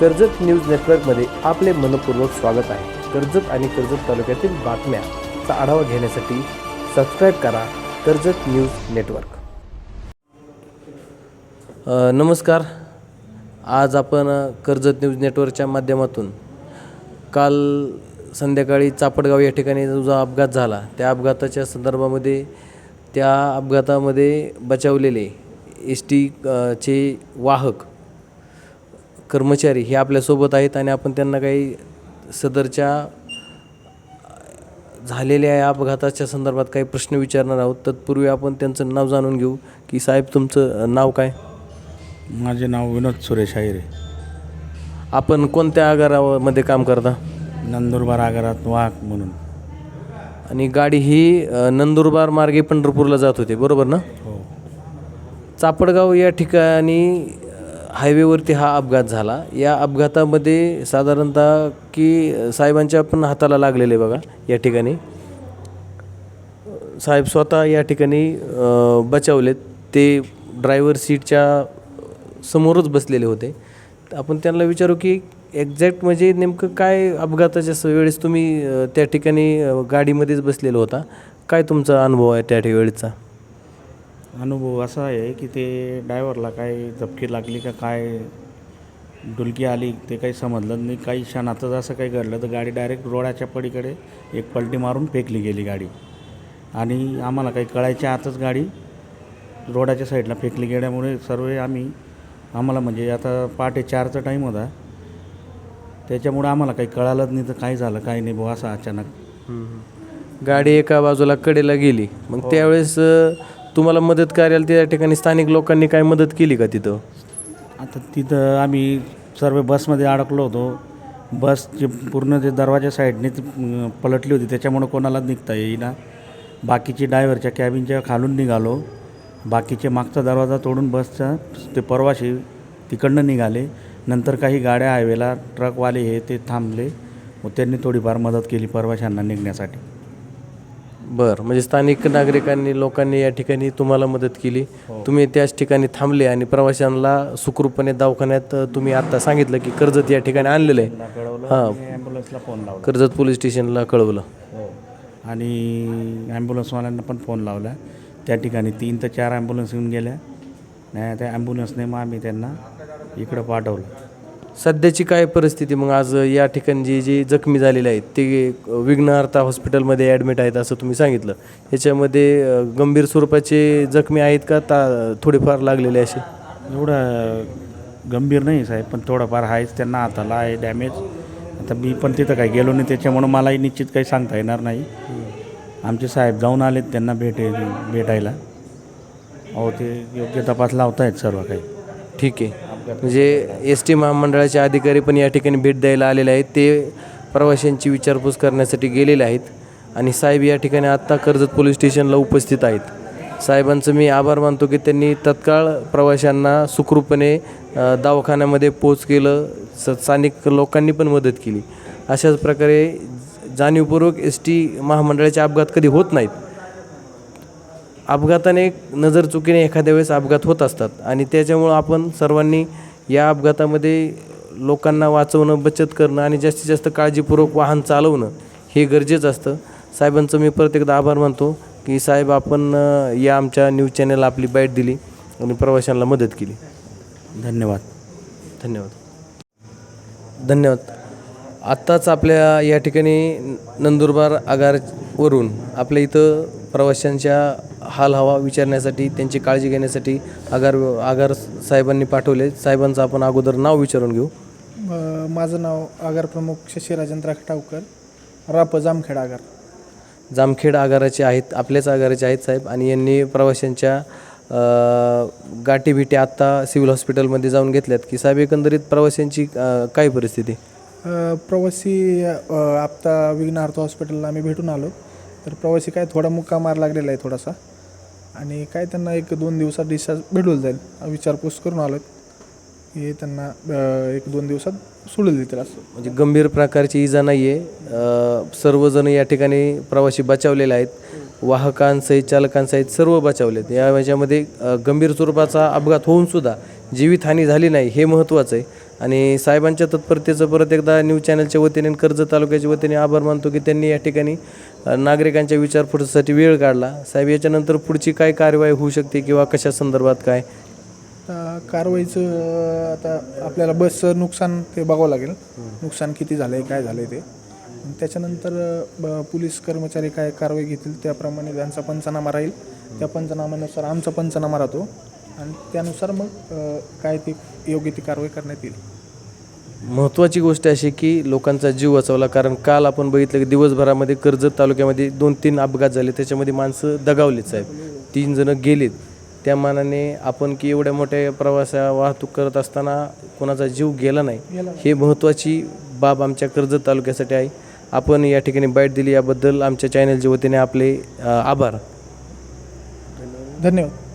Karjat news नेटवर्कमध्ये आपले मनपूर्वक स्वागत आहे. कर्जत आणि कर्जत तालुक्यातील बातम्याचा आढावा घेण्यासाठी सबस्क्राईब करा कर्जत न्यूज नेटवर्क. नमस्कार. आज आपण कर्जत न्यूज नेटवर्कच्या माध्यमातून काल संध्याकाळी चापडगाव या ठिकाणी जो अपघात झाला त्या अपघाताच्या संदर्भामध्ये त्या अपघातामध्ये बचावलेले एस टी चे वाहक कर्मचारी हे आपल्यासोबत आहेत आणि आपण त्यांना काही सदरच्या झालेल्या या अपघाताच्या संदर्भात काही प्रश्न विचारणार आहोत. तत्पूर्वी आपण त्यांचं नाव जाणून घेऊ. की साहेब तुमचं नाव काय? माझे नाव विनोद सुरेश आहे आपण कोणत्या आगारामध्ये काम करता? नंदुरबार आगारात वाहक म्हणून. आणि गाडी ही अ, नंदुरबार मार्गे पंढरपूरला जात होते बरोबर ना? हो. चापडगाव या ठिकाणी हायवेवरती हा अपघात झाला. या अपघातामध्ये साधारणतः की साहेबांच्या पण हाताला लागलेले बघा या ठिकाणी. साहेब स्वतः या ठिकाणी बचावलेत. ते ड्रायव्हर सीटच्या समोरच बसलेले होते. तर आपण त्यांना विचारू की एक्झॅक्ट म्हणजे नेमकं काय अपघाताच्या स- वेळेस तुम्ही त्या ठिकाणी गाडीमध्येच बसलेलो होता? काय तुमचा अनुभव आहे त्या ठि- वेळेचा अनुभव असा आहे की ते ड्रायव्हरला काय झपकी लागली का काय डुलकी आली ते काही समजलं नाही. काही क्षणातच असं काही घडलं तर गाडी डायरेक्ट रोडाच्या पलीकडे एक पलटी मारून फेकली गेली गाडी. आणि आम्हाला काही कळायच्या आतच गाडी रोडाच्या साईडला फेकली गेल्यामुळे सर्व आम्ही आम्हाला म्हणजे आता पहाटे चारचा टाईम होता. त्याच्यामुळे आम्हाला काही कळालंच नाही तर काय झालं काय नाही बुवा असं अचानक. गाडी एका बाजूला कडेला गेली. मग त्यावेळेस अ, तुम्हाला मदत करायला त्या ठिकाणी स्थानिक लोकांनी काय मदत केली का तिथं? आता तिथं आम्ही सर्व बसमध्ये अडकलो होतो. बस जे पूर्ण जे दरवाजा साईडने ती पलटली होती. त्याच्यामुळं कोणालाच निघता येईना. बाकीचे डायव्हरच्या कॅबिनच्या खालून निघालो. बाकीचे मागचा दरवाजा तोडून बसचा ते परवाशी तिकडनं निघाले. नंतर काही गाड्या हायवेला ट्रकवाले हे ते थांबले. व त्यांनी थोडीफार मदत केली परवाशांना निघण्यासाठी. बरं म्हणजे स्थानिक नागरिकांनी लोकांनी या ठिकाणी तुम्हाला मदत केली. तुम्ही त्याच ठिकाणी थांबले आणि प्रवाशांना सुखरूपपणे दवाखान्यात अ, तुम्ही आता सांगितलं की कर्जत या ठिकाणी आणलेलं आहे. हां. ॲम्ब्युलन्सला फोन लावला. कर्जत पोलीस स्टेशनला कळवलं. हो. आणि ॲम्ब्युलन्सवाल्यांना पण फोन लावला. त्या ठिकाणी तीन ते चार ॲम्ब्युलन्स येऊन गेल्या. नाही त्या ॲम्ब्युलन्सने मग आम्ही त्यांना इकडं पाठवलं. सध्याची काय परिस्थिती? मग आज या ठिकाणी जे जे जखमी झालेले आहेत ते विघ्नहर्ता हॉस्पिटलमध्ये ॲडमिट आहेत असं तुम्ही सांगितलं. याच्यामध्ये अ, गंभीर स्वरूपाचे जखमी आहेत का? ता थोडेफार लागलेले असे? एवढं गंभीर नाही साहेब पण थोडंफार आहेच. त्यांना हाताला आहे डॅमेज आता मी पण तिथं काही गेलो नाही त्याच्यामुळं मलाही निश्चित काही सांगता येणार नाही. आमचे साहेब जाऊन आलेत त्यांना भेटे भेटायला. अहो ते योग्य तपास लावतायत सर्व काही. ठीक आहे. म्हणजे एस टी महामंडळाचे अधिकारी पण या ठिकाणी भेट द्यायला आलेले आहेत ते प्रवाशांची विचारपूस करण्यासाठी गेलेले आहेत आणि साहेब या ठिकाणी आत्ता कर्जत पोलीस स्टेशनला उपस्थित आहेत. साहेबांचं मी आभार मानतो की त्यांनी तत्काळ प्रवाशांना सुखरूपपणे दवाखान्यामध्ये पोच केलं स स्थानिक लोकांनी पण मदत केली. अशाच प्रकारे जाणीवपूर्वक एस टी महामंडळाचे अपघात कधी होत नाहीत. अपघाताने नजर चुकीने एखाद्या वेळेस अपघात होत असतात. आणि त्याच्यामुळं आपण सर्वांनी या अपघातामध्ये लोकांना वाचवणं बचत करणं आणि जास्तीत जास्त काळजीपूर्वक वाहन चालवणं हे गरजेचं असतं. साहेबांचं मी परत एकदा आभार मानतो की साहेब आपण या आमच्या न्यूज चॅनलला आपली बाईट दिली आणि प्रवाशांना मदत केली. धन्यवाद. धन्यवाद. धन्यवाद. आत्ताच आपल्या या ठिकाणी नंदुरबार आगारवरून आपल्या इथं प्रवाशांच्या हाल हवा विचारण्यासाठी त्यांची काळजी घेण्यासाठी आगार आगार साहेबांनी पाठवले. साहेबांचं आपण अगोदर नाव विचारून घेऊ. माझं नाव आगार प्रमुख शशी राजेंद्र खटावकर राप जामखेड आगार. जामखेड आगाराचे आहेत आपल्याच आगाराचे आहेत साहेब. आणि यांनी प्रवाशांच्या अ, गाठी बिटी आत्ता सिव्हिल हॉस्पिटलमध्ये जाऊन घेतल्यात की साहेब एकंदरीत प्रवाशांची काय परिस्थिती? प्रवासी आत्ता विघ्नहार्थ हॉस्पिटलला आम्ही भेटून आलो. तर प्रवासी काय थोडा मुक्का मार लागलेला आहे थोडासा. आणि काय त्यांना एक दोन दिवसात डिस्चार्ज भेटून जाईल. विचारपूस करून आलो हे त्यांना एक दोन दिवसात सोडून देतील असं. म्हणजे गंभीर प्रकारची इजा नाही आहे सर्वजण या ठिकाणी प्रवासी बचावलेले आहेत. वाहकांसहित चालकांसहित सर्व बचावलेत. या याच्यामध्ये गंभीर स्वरूपाचा अपघात होऊन सुद्धा जीवितहानी झाली नाही हे महत्त्वाचं आहे. आणि साहेबांच्या तत्परतेचं परत एकदा न्यूज चॅनलच्या वतीने आणि कर्जत तालुक्याच्या वतीने आभार मानतो की त्यांनी या ठिकाणी नागरिकांच्या विचारपूर्तीसाठी वेळ काढला. साहेब याच्यानंतर पुढची काय कारवाई होऊ शकते किंवा कशा संदर्भात काय? आता कारवाईचं आता आपल्याला बसचं नुकसान ते बघावं लागेल. नुकसान किती झालं आहे काय झालं आहे ते त्याच्यानंतर ब- पोलीस कर्मचारी काय कारवाई घेतील त्याप्रमाणे त्यांचा पंचनामा राहील. त्या पंचनाम्यानुसार आमचा पंचनामा राहतो. आणि त्यानुसार मग काय ती योग्य ती कारवाई करण्यात येईल. महत्त्वाची गोष्ट अशी की लोकांचा जीव वाचवला कारण काल आपण बघितलं की दिवसभरामध्ये कर्जत तालुक्यामध्ये दोन तीन अपघात झाले. त्याच्यामध्ये माणसं दगावलीत साहेब तीन जणं गेलीत. त्या मानाने आपण की एवढ्या मोठ्या प्रवासा वाहतूक करत असताना कोणाचा जीव गेला नाही. हे महत्त्वाची बाब आमच्या कर्जत तालुक्यासाठी आहे. आपण या ठिकाणी बाईट दिली. याबद्दल आमच्या चॅनलच्या वतीने आपले आभार. धन्यवाद.